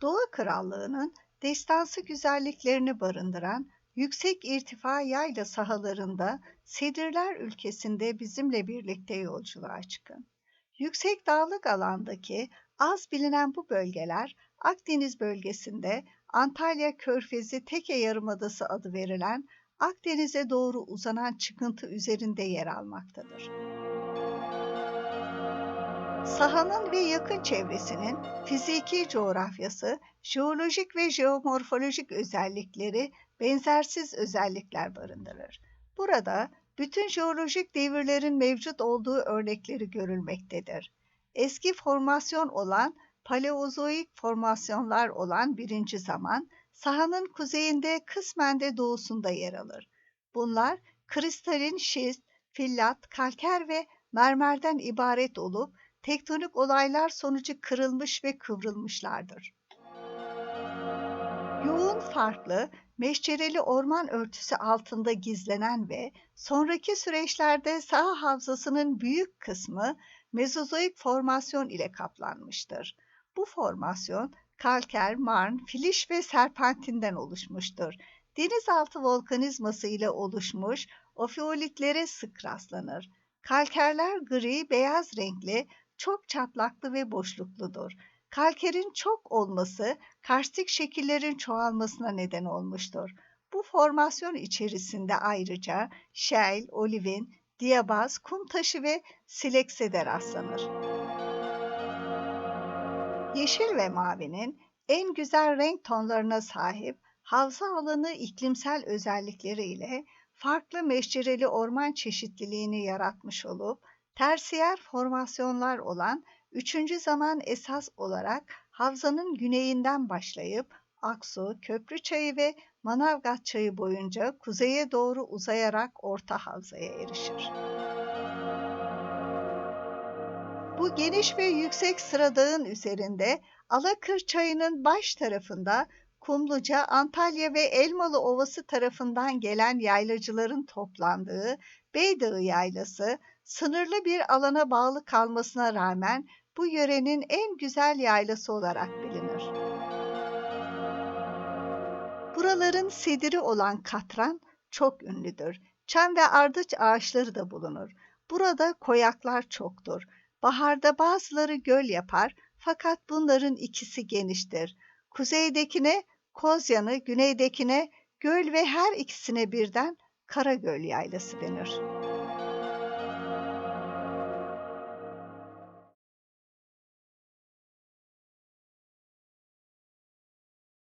Doğu Krallığı'nın destansı güzelliklerini barındıran yüksek irtifa yayla sahalarında Sedirler ülkesinde bizimle birlikte yolculuğa çıkın. Yüksek dağlık alandaki az bilinen bu bölgeler Akdeniz bölgesinde Antalya Körfezi Teke Yarımadası adı verilen Akdeniz'e doğru uzanan çıkıntı üzerinde yer almaktadır. Sahanın ve yakın çevresinin fiziki coğrafyası, jeolojik ve jeomorfolojik özellikleri benzersiz özellikler barındırır. Burada bütün jeolojik devirlerin mevcut olduğu örnekleri görülmektedir. Eski formasyon olan Paleozoik formasyonlar olan birinci zaman sahanın kuzeyinde kısmen de doğusunda yer alır. Bunlar kristalin şist, fillat, kalker ve mermerden ibaret olup tektonik olaylar sonucu kırılmış ve kıvrılmışlardır. Yoğun farklı, meşcereli orman örtüsü altında gizlenen ve sonraki süreçlerde saha havzasının büyük kısmı Mezozoik formasyon ile kaplanmıştır. Bu formasyon kalker, marn, filiş ve serpentinden oluşmuştur. Denizaltı volkanizması ile oluşmuş ofiolitlere sık rastlanır. Kalkerler gri, beyaz renkli, çok çatlaklı ve boşlukludur. Kalkerin çok olması karstik şekillerin çoğalmasına neden olmuştur. Bu formasyon içerisinde ayrıca şel, olivin, diyabaz, kum taşı ve silekse de rastlanır. Yeşil ve mavinin en güzel renk tonlarına sahip havza alanı iklimsel özellikleriyle farklı meşcereli orman çeşitliliğini yaratmış olup tersiyer formasyonlar olan üçüncü zaman esas olarak havzanın güneyinden başlayıp Aksu, Köprüçayı ve Manavgat çayı boyunca kuzeye doğru uzayarak Orta Havza'ya erişir. Bu geniş ve yüksek sıradağın üzerinde Alakır çayının baş tarafında Kumluca, Antalya ve Elmalı Ovası tarafından gelen yaylacıların toplandığı Beydağı Yaylası, sınırlı bir alana bağlı kalmasına rağmen bu yörenin en güzel yaylası olarak bilinir. Buraların sediri olan katran çok ünlüdür. Çam ve ardıç ağaçları da bulunur. Burada koyaklar çoktur. Baharda bazıları göl yapar fakat bunların ikisi geniştir. Kuzeydekine Kozyanı, güneydekine göl ve her ikisine birden Karagöl Yaylası denir.